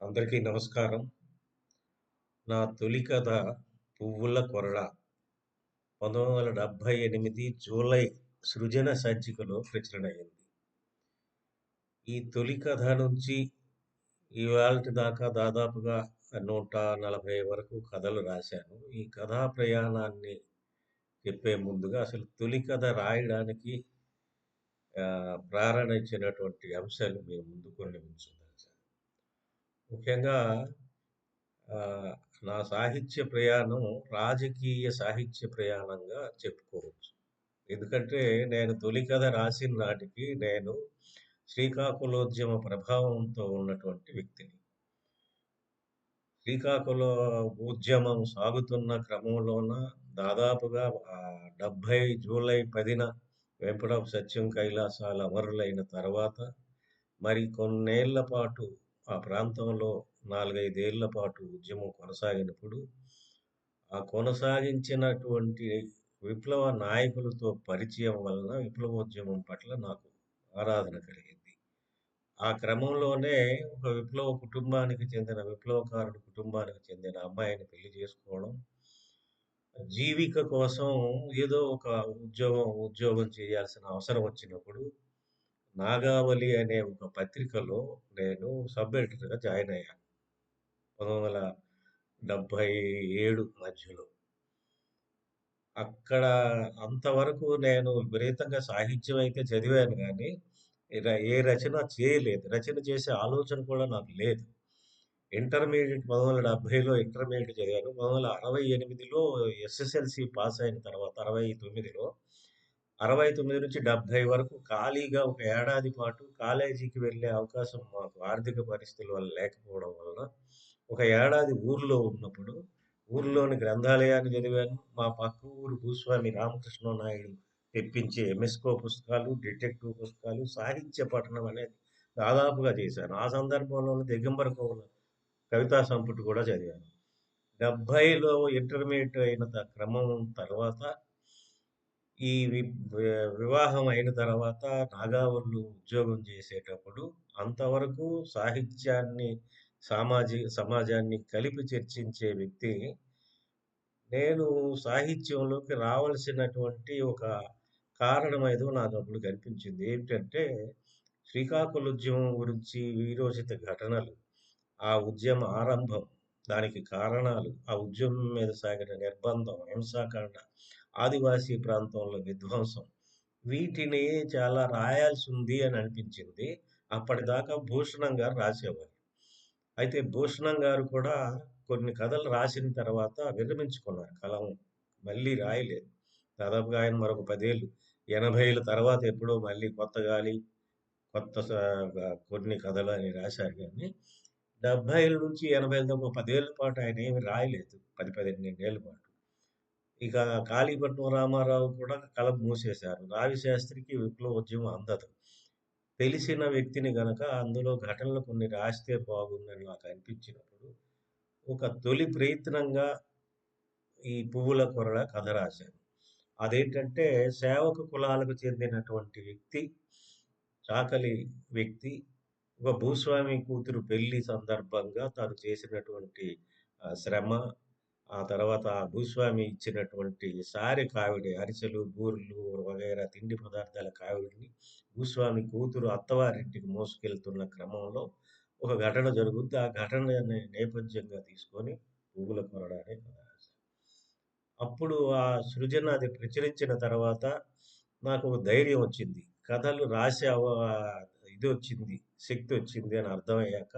అందరికీ నమస్కారం. నా తొలి కథ 'పువ్వుల కొరడ' 1978 జూలై సృజన సంచికలో ప్రచురణయింది ఈ తొలి కథ నుంచి ఇవాల్టి దాకా దాదాపుగా 140 వరకు కథలు రాశాను. ఈ కథా ప్రయాణాన్ని చెప్పే ముందుగా అసలు తొలి కథ రాయడానికి ప్రారణించినటువంటి అంశాలు మీ ముందు కొన్ని ఉంచుతాను ముఖ్యంగా నా సాహిత్య ప్రయాణం రాజకీయ సాహిత్య ప్రయాణంగా చెప్పుకోవచ్చు. ఎందుకంటే నేను తొలి కథ రాసిన నాటికి నేను శ్రీకాకుళోద్యమ ప్రభావంతో ఉన్నటువంటి వ్యక్తిని. శ్రీకాకుళం ఉద్యమం సాగుతున్న క్రమంలోన దాదాపుగా డెబ్భై జూలై పదిన వెంపడపు సత్యం కైలాసాలు అమరులైన తర్వాత మరి కొన్నేళ్ళ పాటు ఆ ప్రాంతంలో నాలుగైదేళ్ళ పాటు ఉద్యమం కొనసాగినప్పుడు, ఆ కొనసాగించినటువంటి విప్లవ నాయకులతో పరిచయం వలన విప్లవోద్యమం పట్ల నాకు ఆరాధన కలిగింది. ఆ క్రమంలోనే ఒక విప్లవ కుటుంబానికి చెందిన విప్లవకారుడి కుటుంబానికి చెందిన అమ్మాయిని పెళ్ళి చేసుకోవడం. జీవిక కోసం ఏదో ఒక ఉద్యోగం, ఉద్యోగం చేయాల్సిన అవసరం వచ్చినప్పుడు నాగావళి అనే ఒక పత్రికలో నేను సబ్ ఎడిటర్‌గా జాయిన్ అయ్యాను. 1977 మధ్యలో. అక్కడ అంతవరకు నేను విపరీతంగా సాహిత్యం అయితే చదివాను కానీ ఏ రచన చేయలేదు. రచన చేసే ఆలోచన కూడా నాకు లేదు. ఇంటర్మీడియట్ పంతొమ్మిది వందల డెబ్బైలో ఇంటర్మీడియట్ చదివాను. మూడు వందల అరవై ఎనిమిదిలో ఎస్ఎస్ఎల్సి పాస్ అయిన తర్వాత అరవై తొమ్మిదిలో 69లో 69 నుంచి 70 వరకు ఖాళీగా ఒక ఏడాది పాటు కాలేజీకి వెళ్ళే అవకాశం మాకు ఆర్థిక పరిస్థితుల వల్ల లేకపోవడం వలన, ఒక ఏడాది ఊర్లో ఉన్నప్పుడు ఊర్లోని గ్రంథాలయాన్ని చదివాను. మా పక్క ఊరు భూస్వామి రామకృష్ణ నాయుడు తెప్పించే ఎంఎస్‌కో పుస్తకాలు, డిటెక్టివ్ పుస్తకాలు, సాహిత్య పఠనం అనేది దాదాపుగా చేశాను. ఆ సందర్భంలోనే దిగంబర కవుల కవితా సంపుటి కూడా చదివాను. డెబ్భైలో ఇంటర్మీడియట్ అయిన త క్రమం తర్వాత ఈ వి వివాహం అయిన తర్వాత నాగావర్లు ఉద్యోగం చేసేటప్పుడు అంతవరకు సాహిత్యాన్ని, సామాజి సమాజాన్ని కలిపి చర్చించే వ్యక్తి నేను సాహిత్యంలోకి రావాల్సినటువంటి ఒక కారణం ఏదో నాకప్పుడు కనిపించింది. ఏమిటంటే శ్రీకాకుళోద్యమం గురించి వీరోచిత ఘటనలు, ఆ ఉద్యమ ఆరంభం, దానికి కారణాలు, ఆ ఉద్యమం మీద సాగిన నిర్బంధం, హింసాకాండ, ఆదివాసీ ప్రాంతంలో విధ్వంసం వీటిని చాలా రాయాల్సుంది అని అనిపించింది. అప్పటిదాకా భూషణం గారు రాసేవారు. అయితే భూషణం గారు కూడా కొన్ని కథలు రాసిన తర్వాత విరమించుకున్నారు. కలం మళ్ళీ రాయలేదు. దాదాపుగా ఆయన మరొక పదేళ్ళు ఎనభై ఏళ్ళ తర్వాత ఎప్పుడో మళ్ళీ కొత్త గాలి, కొత్త స కొన్ని కథలు అని రాశారు కానీ డెబ్బై నుంచి 80ల దాకా ఒక 10 ఏళ్ళ పాటు ఆయన ఏమి రాయలేదు. పది పదిహేను ఏళ్ళ పాటు. ఇక కాళీపట్నం రామారావు కూడా కలప మూసేశారు. రావిశాస్త్రికి విప్లవ ఉద్యమం అందదు. తెలిసిన వ్యక్తిని గనక అందులో ఘటనలు కొన్ని రాస్తే బాగుందని నాకు అనిపించినప్పుడు, ఒక తొలి ప్రయత్నంగా ఈ 'పువ్వుల కొరడ' కథ రాశాను. అదేంటంటే సేవక కులాలకు చెందినటువంటి వ్యక్తి, చాకలి వ్యక్తి, ఒక భూస్వామి కూతురు పెళ్ళి సందర్భంగా తను చేసినటువంటి శ్రమ, ఆ తర్వాత ఆ భూస్వామి ఇచ్చినటువంటి సారి కావిడి అరిసెలు, బూరెలు వగైరా తిండి పదార్థాల కావిడిని భూస్వామి కూతురు అత్తవారింటికి మోసుకెళ్తున్న క్రమంలో ఒక ఘటన జరుగుద్ది. ఆ ఘటనని నేపథ్యంగా తీసుకొని 'పువ్వుల కొరడ' అనే కథ అప్పుడు ఆ సృజన అది ప్రచురించిన తర్వాత నాకు ఒక ధైర్యం వచ్చింది. కథలు రాసే ఇది వచ్చింది శక్తి వచ్చింది అని అర్థమయ్యాక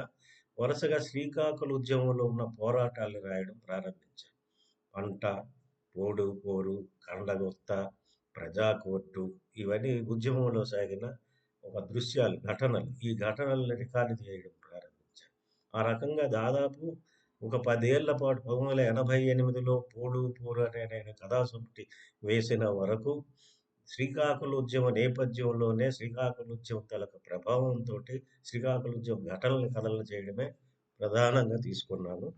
వరుసగా శ్రీకాకుళ ఉద్యమంలో ఉన్న పోరాటాలు రాయడం ప్రారంభించారు 'పంట', 'పోడు పోరు', 'కండగొత్త', ప్రజాకోర్టు ఇవన్నీ ఉద్యమంలో సాగిన ఒక దృశ్యాలు, ఘటనలు. ఈ ఘటనలను రికార్డు చేయడం ప్రారంభించాను. ఆ రకంగా దాదాపు ఒక పదేళ్ళ పాటు పంతొమ్మిది వందల ఎనభై ఎనిమిదిలో 'పోడు పోరు' అనే నేను కథా వేసిన వరకు శ్రీకాకుళ ఉద్యమ నేపథ్యంలోనే శ్రీకాకుళ ఉద్యమం తలక ప్రభావంతో శ్రీకాకుళ ఉద్యమ ఘటనలు, కథలు చేయడమే ప్రధానంగా తీసుకున్నాను.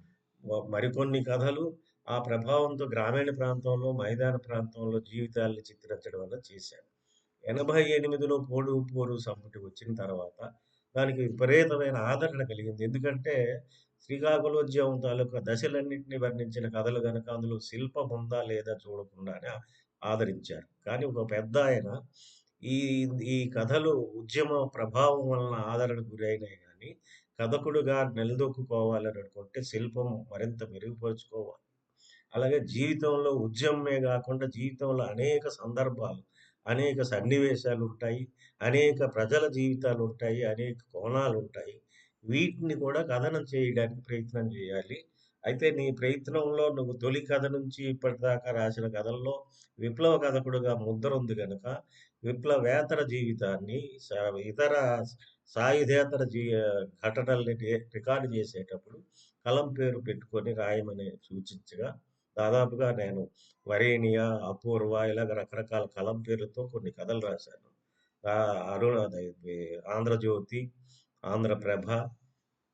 మరికొన్ని కథలు ఆ ప్రభావంతో గ్రామీణ ప్రాంతంలో, మైదాన ప్రాంతంలో జీవితాల్ని చిత్రించడం వల్ల చేశాను. 88లో 'పోడు పోరు' సంపుటి వచ్చిన తర్వాత దానికి విపరీతమైన ఆదరణ కలిగింది. ఎందుకంటే శ్రీకాకుళోద్యమం తాలూకా దశలన్నింటినీ వర్ణించిన కథలు కనుక అందులో శిల్పం ఉందా లేదా చూడకుండానే ఆదరించారు. కానీ ఒక పెద్దాయన ఈ ఈ కథలు ఉద్యమ ప్రభావం వలన ఆదరణకు గురైనాయి కానీ కథకుడుగా నిలదొక్కుకోవాలని అనుకుంటే శిల్పం మరింత మెరుగుపరుచుకోవాలి. అలాగే జీవితంలో ఉద్యమమే కాకుండా జీవితంలో అనేక సందర్భాలు, అనేక సన్నివేశాలు ఉంటాయి అనేక ప్రజల జీవితాలు ఉంటాయి అనేక కోణాలు ఉంటాయి వీటిని కూడా కథనం చేయడానికి ప్రయత్నం చేయాలి అయితే నీ ప్రయత్నంలో నువ్వు తొలి కథ నుంచి ఇప్పటిదాకా రాసిన కథల్లో విప్లవ కథకుడుగా ముద్రుంది కనుక విప్లవేతర జీవితాన్ని స ఇతర సాయుధేతర జీ ఘటనల్ని రికార్డు చేసేటప్పుడు కలం పేరు పెట్టుకొని రాయమని సూచించగా, దాదాపుగా నేను వరేణియ, అపూర్వ ఇలాగ రకరకాల కలం పేర్లతో కొన్ని కథలు రాశాను. అరుణ ఆంధ్రజ్యోతి, ఆంధ్రప్రభ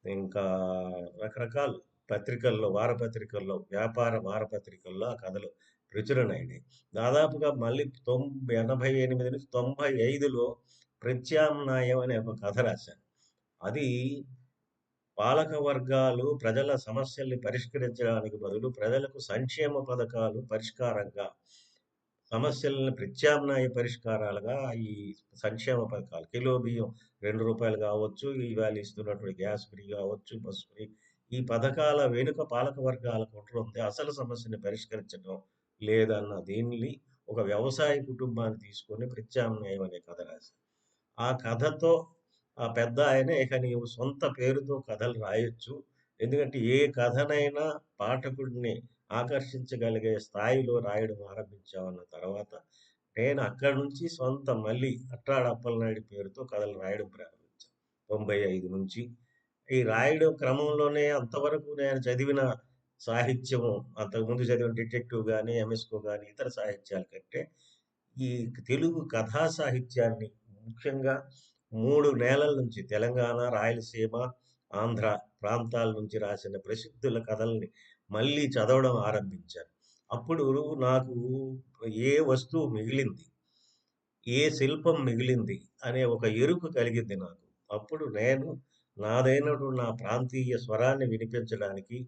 ఇంకా రకరకాల పత్రికల్లో, వారపత్రికల్లో, వ్యాపార వారపత్రికల్లో ఆ కథలు ప్రచురణయినాయి. దాదాపుగా మళ్ళీ తొంభై ఎనభై ఎనిమిది నుంచి 95లో ప్రత్యామ్నాయం అనే ఒక కథ రాశాను. అది పాలక వర్గాలు ప్రజల సమస్యల్ని పరిష్కరించడానికి బదులు ప్రజలకు సంక్షేమ పథకాలు పరిష్కారంగా, సమస్యలను ప్రత్యామ్నాయ పరిష్కారాలుగా ఈ సంక్షేమ పథకాలు కిలో బియ్యం రూ. 2 గావచ్చు, ఇవాళ ఇస్తున్నటువంటి గ్యాస్ ఫ్రీ కావచ్చు బస్ ఫ్రీ ఈ పథకాల వెనుక పాలక వర్గాల కుట్ర ఉంది. అసలు సమస్యని పరిష్కరించడం లేదన్న దీన్ని ఒక వ్యవసాయ కుటుంబాన్ని తీసుకొని ప్రత్యామ్నాయం అనే కథ రాసి ఆ కథతో ఆ పెద్ద ఆయన ఇక నీవు సొంత పేరుతో కథలు రాయొచ్చు. ఎందుకంటే ఏ కథనైనా పాఠకుడిని ఆకర్షించగలిగే స్థాయిలో రాయడం ఆరంభించామన్న తర్వాత, నేను అక్కడి నుంచి సొంత మళ్ళీ అట్టాడప్పలనాయుడు పేరుతో కథలు రాయడం ప్రారంభించాను. 95 నుంచి. ఈ రాయడం క్రమంలోనే అంతవరకు నేను చదివిన సాహిత్యము, అంతకుముందు చదివిన డిటెక్టివ్ కానీ ఎంఎస్‌కో కానీ ఇతర సాహిత్యాల కంటే, ఈ తెలుగు కథా సాహిత్యాన్ని ముఖ్యంగా మూడు నేలల నుంచి తెలంగాణ, రాయలసీమ, ఆంధ్ర ప్రాంతాల నుంచి రాసిన ప్రసిద్ధుల కథల్ని మళ్ళీ చదవడం ఆరంభించాను. అప్పుడు నాకు ఏ వస్తువు మిగిలింది? ఏ శిల్పం మిగిలింది? అనే ఒక ఎరుక కలిగింది నాకు. అప్పుడు నేను నాదైనటువంటి నా ప్రాంతీయ స్వరాన్ని వినిపించడానికి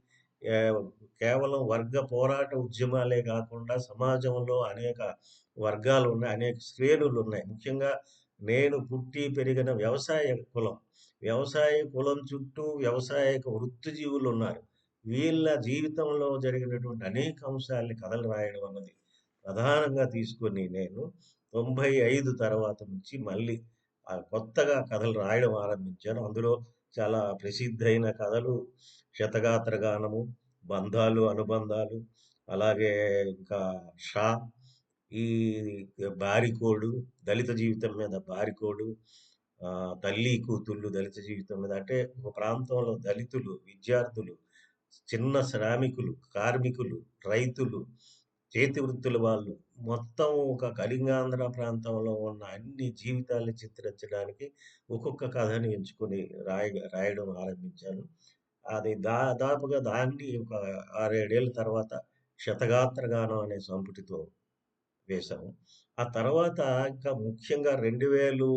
కేవలం వర్గ పోరాట ఉద్యమాలే కాకుండా సమాజంలో అనేక వర్గాలు ఉన్నాయి అనేక శ్రేణులు ఉన్నాయి ముఖ్యంగా నేను పుట్టి పెరిగిన వ్యవసాయ కులం. వ్యవసాయ కులం చుట్టూ వ్యవసాయక వృత్తిజీవులున్నారు. వీళ్ళ జీవితంలో జరిగినటువంటి అనేక అంశాల్ని కథలు రాయడం అన్నది ప్రధానంగా తీసుకొని నేను 95 తర్వాత నుంచి మళ్ళీ కొత్తగా కథలు రాయడం ఆరంభించాను. అందులో చాలా ప్రసిద్ధైన కథలు. 'శతగాత్రగానము', 'బంధాలు అనుబంధాలు' అలాగే ఇంకా 'షా' ఈ 'బారికోడు', దళిత జీవితం మీద 'బారికోడు' 'తల్లి కూతుళ్ళు' దళిత జీవితం మీద అంటే ఒక ప్రాంతంలో దళితులు, విద్యార్థులు, చిన్న శ్రామికులు, కార్మికులు, రైతులు, చేతి వృత్తుల వాళ్ళు మొత్తం ఒక కళింగాంధ్ర ప్రాంతంలో ఉన్న అన్ని జీవితాల్ని చిత్రించడానికి ఒక్కొక్క కథని ఎంచుకొని రాయ రాయడం ఆరంభించాను. అది దాదాపుగా దాన్ని ఒక ఆరేడేళ్ళ తర్వాత 'శతగాత్రగానం' అనే సంపుటితో వేశాము. ఆ తర్వాత ఇంకా ముఖ్యంగా రెండు వేలు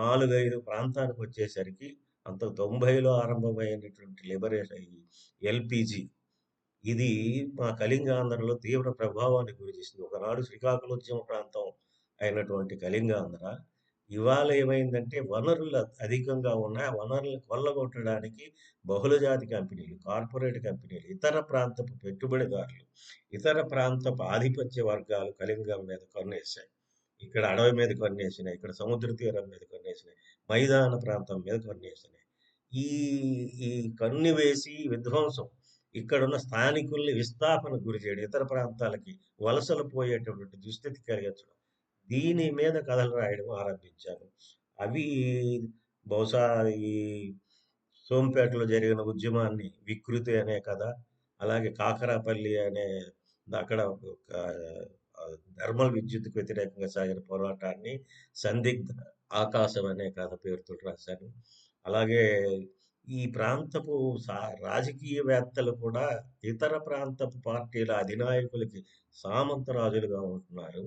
నాలుగైదు ప్రాంతానికి వచ్చేసరికి అంత 90లో ఆరంభమైనటువంటి లిబరేషన్ ఎల్పిజి ఇది మా కళింగాంధ్రలో తీవ్ర ప్రభావాన్ని గురిచేసింది. ఒకనాడు శ్రీకాకుళోద్యమ ప్రాంతం అయినటువంటి కళింగాంధ్ర, ఇవాళ ఏమైందంటే వనరులు అధికంగా ఉన్నాయి. ఆ వనరులను కొల్లగొట్టడానికి బహుళజాతి కంపెనీలు, కార్పొరేట్ కంపెనీలు, ఇతర ప్రాంతపు పెట్టుబడిదారులు, ఇతర ప్రాంతపు ఆధిపత్య వర్గాలు కళింగం మీద కన్నేశాయి. ఇక్కడ అడవి మీద కొన్నేసినాయి ఇక్కడ సముద్ర తీరం మీద కొన్నేసినాయి మైదాన ప్రాంతం మీద కన్నేసినాయి. ఈ ఈ కన్ను వేసి విధ్వంసం ఇక్కడున్న స్థానికుల్ని విస్థాపనకు గురి చేయడం, ఇతర ప్రాంతాలకి వలసలు పోయేటటువంటి దుస్థితి కలిగించడం. దీని మీద కథలు రాయడం ఆరంభించాను. అవి బహుశా ఈ సోంపేటలో జరిగిన ఉద్యమాన్ని 'వికృతి' అనే కథ, అలాగే 'కాకరాపల్లి' అనే అక్కడ ఒక థర్మల్ విద్యుత్కు వ్యతిరేకంగా సాగిన పోరాటాన్ని 'సందిగ్ధ ఆకాశం' అనే కథ పేరుతో రాశాను. అలాగే ఈ ప్రాంతపు సా రాజకీయవేత్తలు కూడా ఇతర ప్రాంతపు పార్టీల అధినాయకులకి సామంత రాజులుగా ఉంటున్నారు.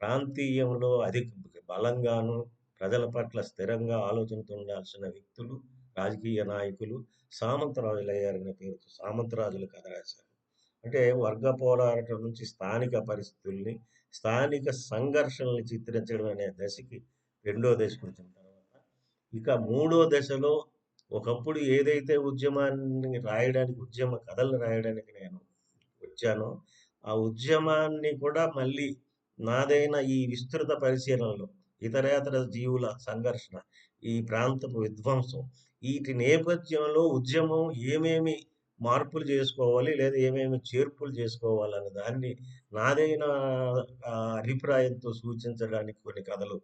ప్రాంతీయంలో అధిక బలంగాను, ప్రజల పట్ల స్థిరంగా ఆలోచనతో ఉండాల్సిన వ్యక్తులు, రాజకీయ నాయకులు సామంతరాజులయ్యారనే పేరుతో సామంతరాజులు కథ రాశారు అంటే వర్గ పోరాటం నుంచి స్థానిక పరిస్థితుల్ని, స్థానిక సంఘర్షణల్ని చిత్రించడం అనే దశకి రెండో దశకొచ్చిన తర్వాత, ఇక మూడో దశలో ఒకప్పుడు ఏదైతే ఉద్యమాన్ని రాయడానికి, ఉద్యమ కథలు రాయడానికి నేను వచ్చానో, ఆ ఉద్యమాన్ని కూడా మళ్ళీ నాదైన ఈ విస్తృత పరిశీలనలో ఇతరేతర జీవుల సంఘర్షణ, ఈ ప్రాంతపు విధ్వంసం, వీటి నేపథ్యంలో ఉద్యమం ఏమేమి మార్పులు చేసుకోవాలి, లేదా ఏమేమి చేర్పులు చేసుకోవాలనే దాన్ని నాదైన అభిప్రాయంతో సూచించడానికి కొన్ని కథలు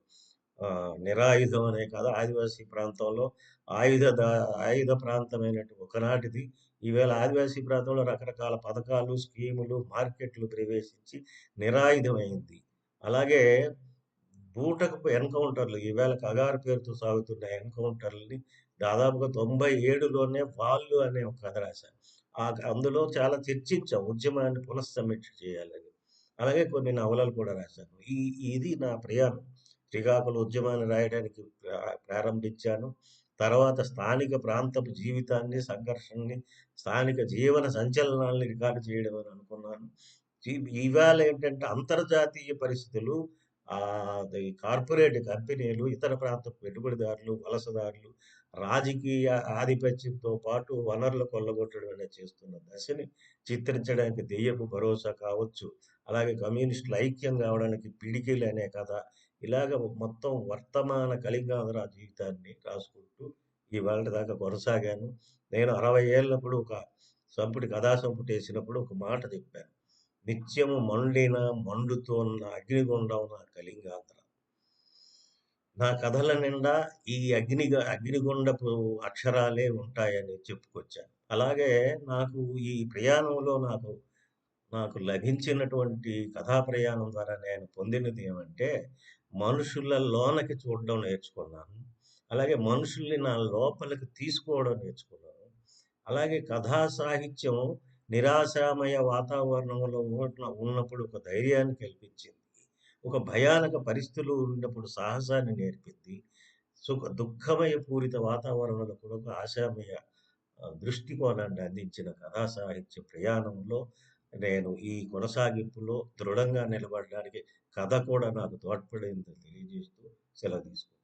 'నిరాయుధం' అనే కాదు ఆదివాసీ ప్రాంతంలో ఆయుధ దా ఆయుధ ప్రాంతమైనట్టు ఒకనాటిది. ఈవేళ ఆదివాసీ ప్రాంతంలో రకరకాల పథకాలు, స్కీములు, మార్కెట్లు ప్రవేశించి నిరాయుధమైంది. అలాగే బూటకు ఎన్‌కౌంటర్‌లు ఈవేళ కగారు పేరుతో సాగుతున్న ఎన్‌కౌంటర్‌లని దాదాపుగా తొంభై ఏడులోనే వాళ్ళు అనే ఒక కథ రాశారు ఆ క అందులో చాలా చర్చించాం ఉద్యమాన్ని పునఃసమీక్ష చేయాలని. అలాగే కొన్ని నవలలు కూడా రాశాను. ఈ ఇది నా ప్రయాణం. శ్రీకాకుళ ఉద్యమాన్ని రాయడానికి ప్రారంభించాను. తర్వాత స్థానిక ప్రాంతపు జీవితాన్ని, సంఘర్షణని, స్థానిక జీవన సంచలనాల్ని రికార్డ్ చేయడం అని అనుకున్నాను. ఇవాళ ఏంటంటే అంతర్జాతీయ పరిస్థితులు కార్పొరేట్ కంపెనీలు, ఇతర ప్రాంత పెట్టుబడిదారులు, వలసదారులు, రాజకీయ ఆధిపత్యంతో పాటు వనరులు కొల్లగొట్టడం అనేది చేస్తున్న దశని చిత్రించడానికి 'దెయ్యపు భరోసా' కావచ్చు, అలాగే కమ్యూనిస్టులు ఐక్యం కావడానికి పిడికిలు అనే కథ, ఇలాగ మొత్తం వర్తమాన కళింగాంధ్ర జీవితాన్ని రాసుకుంటూ ఇవాళ దాకా కొనసాగాను. నేను 60 ఏళ్ళప్పుడు ఒక సంపుటి కథా సంపుటేసినప్పుడు ఒక మాట చెప్పాను. నిత్యము మండిన మండుతోన్న అగ్నిగుండం నా కళింగాంధ్ర. నా కథల నిండా ఈ అగ్ని అగ్నిగుండపు అక్షరాలే ఉంటాయని చెప్పుకొచ్చాను. అలాగే నాకు ఈ ప్రయాణంలో నాకు, నాకు లభించినటువంటి కథా ప్రయాణం ద్వారా నేను పొందినది ఏమంటే, మనుషుల లోనకి చూడడం నేర్చుకున్నాను. అలాగే మనుషుల్ని నా లోపలికి తీసుకోవడం నేర్చుకున్నాను. అలాగే కథా సాహిత్యం నిరాశామయ వాతావరణంలో ఉన్న ఉన్నప్పుడు ఒక ధైర్యాన్ని కల్పించింది. ఒక భయానక పరిస్థితులు ఉన్నప్పుడు సాహసాన్ని నేర్పింది. సుఖ దుఃఖమయ పూరిత వాతావరణంలో కూడా ఒక ఆశామయ దృష్టికోణాన్ని అందించిన కథా సాహిత్య ప్రయాణంలో నేను ఈ కొనసాగింపులో దృఢంగా నిలబడడానికి కథ కూడా నాకు తోడ్పడిందని తెలియజేస్తూ సెలవు తీసుకుంటాను